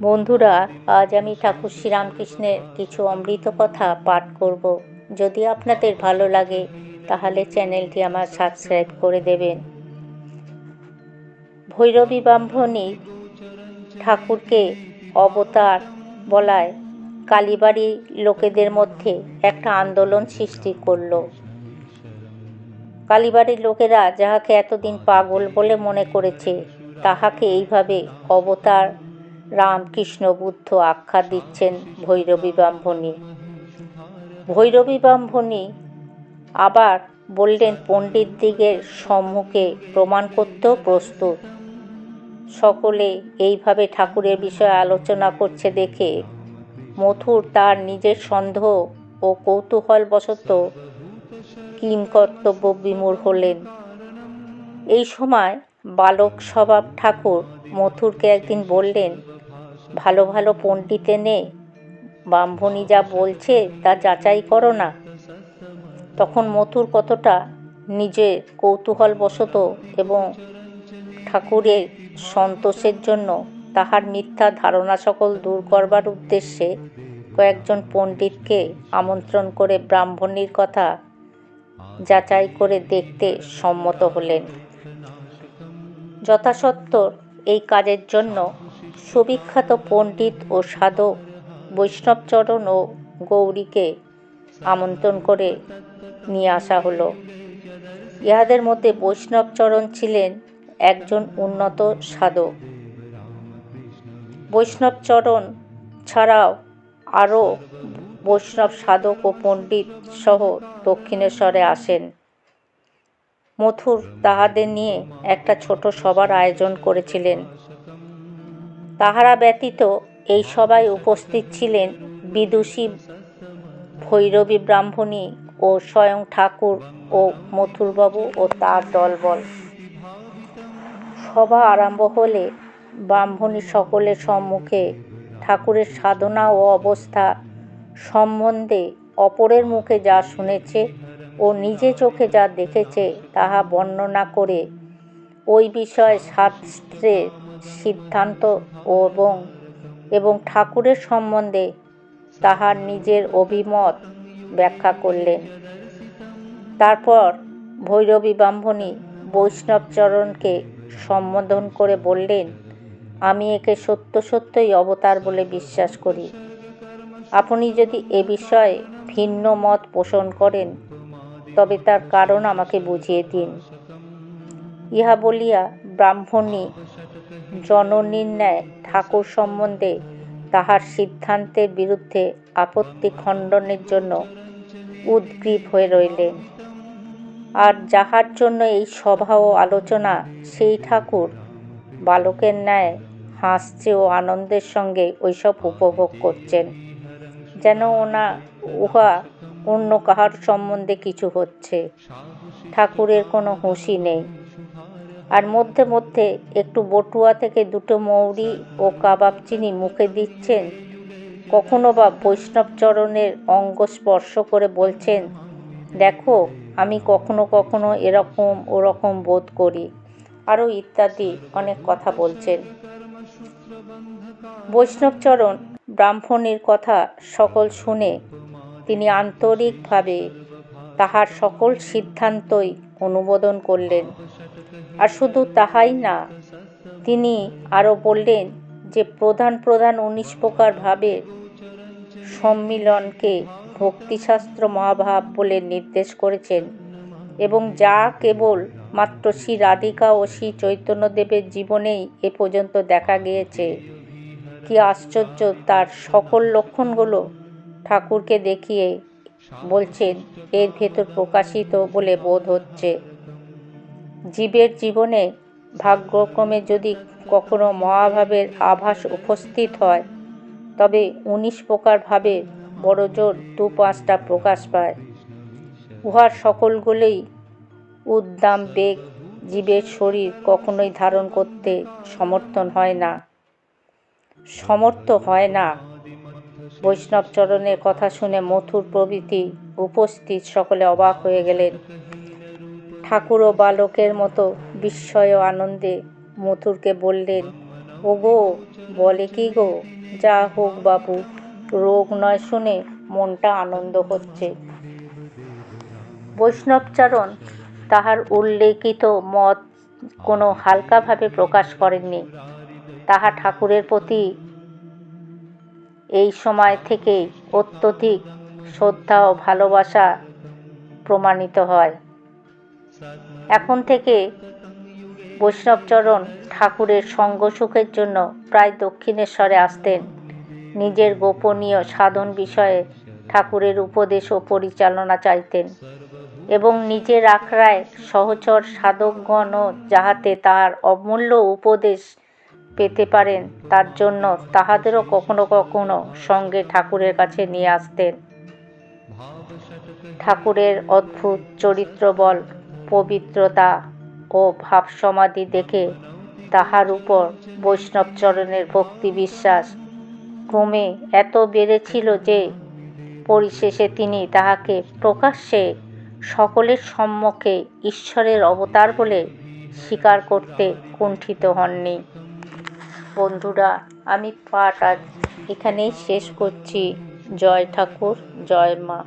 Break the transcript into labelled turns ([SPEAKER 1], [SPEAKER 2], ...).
[SPEAKER 1] বন্ধুরা, আজ আমি ঠাকুর শ্রীরামকৃষ্ণের কিছু অমৃত কথা পাঠ করব। যদি আপনাদের ভালো লাগে, তাহলে চ্যানেলটি আমার সাবস্ক্রাইব করে দেবেন। ভৈরবী ব্রাহ্মণী ঠাকুরকে অবতার বলায় কালীবাড়ির লোকেদের মধ্যে একটা আন্দোলন সৃষ্টি করল। কালীবাড়ির লোকেরা যাহাকে এতদিন পাগল বলে মনে করেছে, তাহাকে এইভাবে অবতার রামকৃষ্ণ বুদ্ধ আখ্যা দিচ্ছেন ভৈরবী ব্রাহ্মণী। ভৈরবী ব্রাহ্মণী আবার বললেন পণ্ডিতদিগের সম্মুখে প্রমাণ করতেও প্রস্তুত। সকলে এইভাবে ঠাকুরের বিষয়ে আলোচনা করছে দেখে মথুর তার নিজের সন্দেহ ও কৌতূহলবশত কিম কর্তব্য বিমূঢ় হলেন। এই সময় বালক স্বভাব ঠাকুর মথুরকে একদিন বললেন ভালো ভালো পণ্ডিত এনে ব্রাহ্মণী যা বলছে তা যাচাই করো না। তখন মথুর কতটা নিজের কৌতূহলবশত এবং ঠাকুরের সন্তোষের জন্য তাহার মিথ্যা ধারণা সকল দূর করবার উদ্দেশ্যে কয়েকজন পণ্ডিতকে আমন্ত্রণ করে ব্রাহ্মণীর কথা যাচাই করে দেখতে সম্মত হলেন। যথাসত্ত্বর এই কাজের জন্য সুবিখ্যাত পণ্ডিত ও সাধক বৈষ্ণবচরণ ও গৌরীকে আমন্ত্রণ করে নিয়ে আসা হলো। ইহাদের মধ্যে বৈষ্ণবচরণ ছিলেন একজন উন্নত সাধক। বৈষ্ণবচরণ ছাড়াও আরও বৈষ্ণব সাধক ও পণ্ডিত সহ দক্ষিণেশ্বরে আসেন। মথুর তাহাদের নিয়ে একটা ছোট সভার আয়োজন করেছিলেন। তাহারা ব্যতীত এই সভায় উপস্থিত ছিলেন বিদুষী ভৈরবী ব্রাহ্মণী ও স্বয়ং ঠাকুর ও মথুরবাবু ও তার দলবল। সভা আরম্ভ হলে ব্রাহ্মণী সকলের সম্মুখে ঠাকুরের সাধনা ও অবস্থা সম্বন্ধে অপরের মুখে যা শুনেছে ও নিজে চোখে যা দেখেছে, তাহা বর্ণনা করে ওই বিষয়ে শাস্ত্রের সিদ্ধান্ত এবং এবং ঠাকুরের সম্বন্ধে তাহার নিজের অভিমত ব্যাখ্যা করলেন। তারপর ভৈরবী ব্রাহ্মণী বৈষ্ণবচরণকে সম্বোধন করে বললেন, আমি একে সত্য সত্যই অবতার বলে বিশ্বাস করি। আপনি যদি এ বিষয়ে ভিন্ন মত পোষণ করেন, তবে তার কারণ আমাকে বুঝিয়ে দিন। ইহা বলিয়া ব্রাহ্মণী জননীর ন্যায় ঠাকুর সম্বন্ধে তাহার সিদ্ধান্তের বিরুদ্ধে আপত্তি খণ্ডনের জন্য উদ্গ্রীব হয়ে রইলেন আর যাহার জন্য এই সভা ও আলোচনা, সেই ঠাকুর বালকের ন্যায় হাসছে ও আনন্দের সঙ্গে ওইসব উপভোগ করছেন। যেন ওনা, উহা অন্য কাহার সম্বন্ধে কিছু হচ্ছে। ঠাকুরের কোনো হুঁশি নেই। আর মধ্যে মধ্যে একটু বটুয়া থেকে দুটো মৌরি ও কাবাব চিনি মুখে দিচ্ছেন। কখনো বা বৈষ্ণবচরণের অঙ্গ স্পর্শ করে বলছেন, দেখো, আমি কখনো কখনো এরকম ওরকম বোধ করি। আরও ইত্যাদি অনেক কথা বলছেন। বৈষ্ণবচরণ ব্রাহ্মণের কথা সকল শুনে তিনি আন্তরিকভাবে তাহার সকল সিদ্ধান্তই অনুমোদন করলেন। আর শুধু তাহাই না, তিনি আরও বললেন যে প্রধান প্রধান উনিশ প্রকার ভাবের সম্মিলনকে ভক্তিশাস্ত্র মহাভাব বলে নির্দেশ করেছেন এবং যা কেবল মাত্র শ্রী রাধিকা ও শ্রী চৈতন্যদেবের জীবনেই এ পর্যন্ত দেখা গিয়েছে। কি আশ্চর্য, তার সকল লক্ষণগুলো ঠাকুরকে দেখিয়ে বলছেন, এর ভেতর প্রকাশিত বলে বোধ হচ্ছে। জীবের জীবনে ভাগ্যক্রমে যদি কখনো মহাভাবের আভাস উপস্থিত হয়, তবে উনিশ প্রকারভাবে বড়জোর দু পাঁচটা প্রকাশ পায়। উহার সকলগুলোই উদ্দাম বেগ জীবের শরীর কখনোই ধারণ করতে সমর্থন হয় না। সমর্থ হয় না। বৈষ্ণবচরণের কথা শুনে মথুর প্রভৃতি উপস্থিত সকলে অবাক হয়ে গেলেন। ঠাকুর ও বালকের মতো বিস্ময় আনন্দে মথুরকে বললেন, ওগো, বলে কি গো? যা হোক বাবু রোগ নয় শুনে মনটা আনন্দ হচ্ছে। বৈষ্ণবচারণ তাহার উল্লেখিত মত কোনো হালকাভাবে প্রকাশ করেননি। তাহা ঠাকুরের প্রতি এই সময় থেকেই অত্যধিক শ্রদ্ধা ও ভালোবাসা প্রমাণিত হয়। এখন থেকে বৈষ্ণবচরণ ঠাকুরের সঙ্গ সুখের জন্য প্রায় দক্ষিণেশ্বরে আসতেন। নিজের গোপনীয় সাধন বিষয়ে ঠাকুরের উপদেশ ও পরিচালনা চাইতেন এবং নিজের আখড়ায় সহচর সাধকগণও যাহাতে তাহার অমূল্য উপদেশ পেতে পারেন, তার জন্য তাহাদেরও কখনো কখনো সঙ্গে ঠাকুরের কাছে নিয়ে আসতেন। ঠাকুরের অদ্ভুত চরিত্রবল পবিত্রতা ও ভাবসমাধি দেখে তাহার উপর বৈষ্ণবচরণের ভক্তি বিশ্বাস ক্রমে এত বেড়েছিল যে পরিশেষে তিনি তাহাকে প্রকাশ্যে সকলের সম্মুখে ঈশ্বরের অবতার বলে স্বীকার করতে কুণ্ঠিত হননি। বন্ধুরা, আমি পাঠ আজ এখানেই শেষ করছি। জয় ঠাকুর, জয় মা।